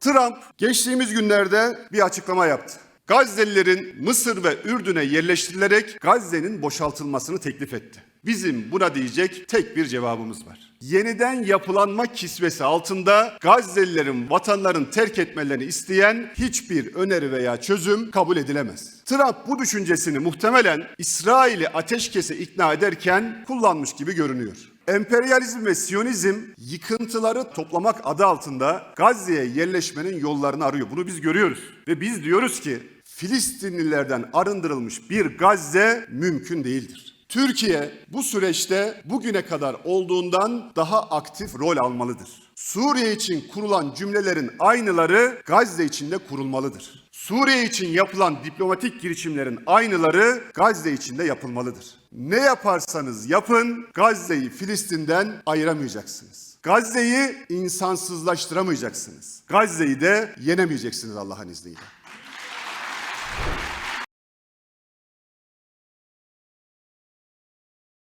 Trump geçtiğimiz günlerde bir açıklama yaptı. Gazze'lilerin Mısır ve Ürdün'e yerleştirilerek Gazze'nin boşaltılmasını teklif etti. Bizim buna diyecek tek bir cevabımız var. Yeniden yapılanma kisvesi altında Gazze'lilerin vatanlarını terk etmelerini isteyen hiçbir öneri veya çözüm kabul edilemez. Trump bu düşüncesini muhtemelen İsrail'i ateşkese ikna ederken kullanmış gibi görünüyor. Emperyalizm ve Siyonizm yıkıntıları toplamak adı altında Gazze'ye yerleşmenin yollarını arıyor. Bunu biz görüyoruz. Ve biz diyoruz ki Filistinlilerden arındırılmış bir Gazze mümkün değildir. Türkiye bu süreçte bugüne kadar olduğundan daha aktif rol almalıdır. Suriye için kurulan cümlelerin aynıları Gazze için de kurulmalıdır. Suriye için yapılan diplomatik girişimlerin aynıları Gazze için de yapılmalıdır. Ne yaparsanız yapın Gazze'yi Filistin'den ayıramayacaksınız. Gazze'yi insansızlaştıramayacaksınız. Gazze'yi de yenemeyeceksiniz Allah'ın izniyle.